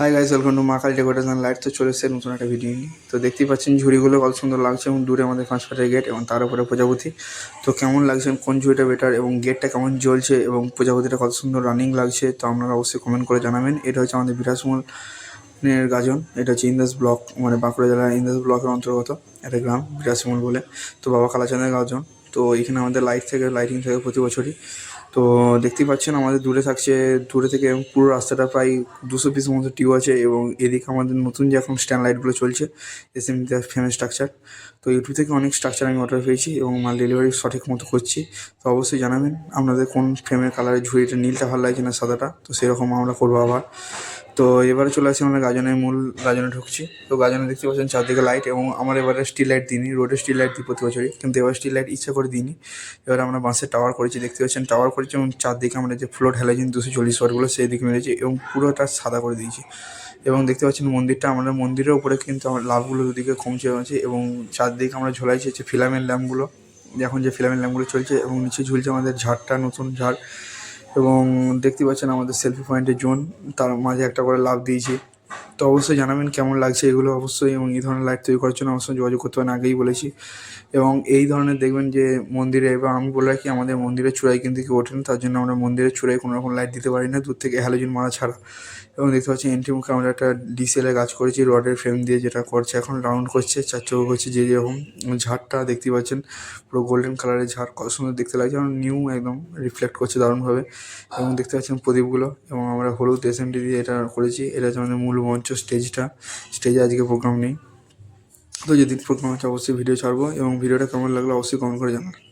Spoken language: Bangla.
হাই গাইস ওয়েলকাম টু মা কালী ডেকোরেশন লাইট তো চলে এসেছে নতুন একটা ভিডিও নিয়ে। তো দেখতেই পাচ্ছেন ঝুড়িগুলো কত সুন্দর লাগছে এবং দূরে আমাদের পাঁচ ফাটের গেট এবং তার উপরে প্রজাপতি। তো কেমন লাগছে কোন ঝুড়িটা বেটার এবং গেটটা কেমন জ্বলছে এবং প্রজাপতিটা কত সুন্দর রানিং লাগছে, তো আপনারা অবশ্যই কমেন্ট করে জানাবেন। এটা হচ্ছে আমাদের বিরাজমূল এর গাজন। এটা হচ্ছে ইন্দাস ব্লক মানে বাঁকুড়া জেলার ইন্দাস ব্লকের অন্তর্গত। একটা গ্রাম বিরাজমূল বলে। তো বাবা কালাচাঁদের গাজন। তো এখানে আমাদের লাইট থেকে লাইটিং থাকে প্রতি বছরই তো দেখতেই পাচ্ছেন আমাদের দূরে থাকছে, দূরে থেকে পুরো রাস্তাটা প্রায় দুশো পিস মতো টিউ আছে এবং এদিকে আমাদের নতুন যে এখন স্ট্যান্ড লাইটগুলো চলছে এস এম ফ্রেমের স্ট্রাকচার তো ইউটিউব থেকে অনেক স্ট্রাকচার আমি অর্ডার পেয়েছি এবং মাল ডেলিভারি সঠিক মতো করছি তো অবশ্যই জানাবেন আপনাদের কোন ফ্রেমের কালারের ঝুড়িটা নীলটা ভালো লাগছে না সাদাটা, তো সেরকম আমরা করব আবার। তো এবারে চলে আসছি আমরা গাজনের মূল, গাজনে ঢুকছি। তো গাজনে দেখতে পাচ্ছেন চারদিকে লাইট এবং আমার এবারে স্টিল লাইট দিইনি রোডে স্টিল লাইট দিই প্রতি বছরই। কিন্তু এবার স্টিল লাইট ইচ্ছা করে দিইনি। এবার আমরা বাঁশের টাওয়ার করেছি, দেখতে পাচ্ছেন টাওয়ার করেছি এবং চারদিকে আমরা যে ফ্লোর হ্যালোজেন দুশো চল্লিশ ওয়াটগুলো সেই দিকে মেরেছি এবং পুরোটা সাদা করে দিয়েছি। এবং দেখতে পাচ্ছেন মন্দিরটা আমরা মন্দিরের উপরে কিন্তু আমার লাভগুলো দুদিকে কমছে আছে এবং চারদিকে আমরা ঝোলাইছি হচ্ছে ফিলামেন্ট ল্যাম্পগুলো এখন যে ফিলামেন্ট ল্যাম্পগুলো চলছে এবং নিচে ঝুলছে আমাদের ঝাড়টা, নতুন ঝাড়। এবং দেখতে পাচ্ছেন আমাদের সেলফি পয়েন্টের জোন। তার মাঝে একটা করে লাভ দিয়েছি। তো অবশ্যই জানাবেন কেমন লাগছে এগুলো অবশ্যই এবং এই ধরনের লাইট তৈরি করার জন্য অবশ্যই যোগাযোগ করতে পারেন, আগেই বলেছি। এবং এই ধরনের দেখবেন যে মন্দিরে এবং আমি বলে রাখি, আমাদের মন্দিরের চূড়ায় কিন্তু কেউ ওঠেন তার জন্য আমরা মন্দিরের চূড়ায় কোনো রকম লাইট দিতে পারি না, দূর থেকে হ্যালোজিন মারা ছাড়া। এবং দেখতে পাচ্ছি এন্ট্রি মুখে আমরা একটা ডিসেলের কাজ করেছি রডের ফ্রেম দিয়ে যেটা করছে, এখন রাউন্ড করছে, চার চৌক করছে, যে যেরকম ঝাড়টা দেখতে পাচ্ছেন, পুরো গোল্ডেন কালারের ঝাড়, কত সুন্দর দেখতে লাগছে, এবং নিউ একদম রিফ্লেক্ট করছে দারুণভাবে। এবং দেখতে পাচ্ছেন প্রদীপগুলো, এবং আমরা হলুদ এসএমডি দিয়ে এটা করেছি, এটা হচ্ছে আমাদের মূল মঞ্চ। স্টেজটা। স্টেজে আজকে প্রোগ্রাম নেই। তো যেদিন প্রোগ্রাম আছে অবশ্যই ভিডিও ছাড়বো এবং ভিডিওটা কেমন লাগল অবশ্যই কমেন্ট করে জানান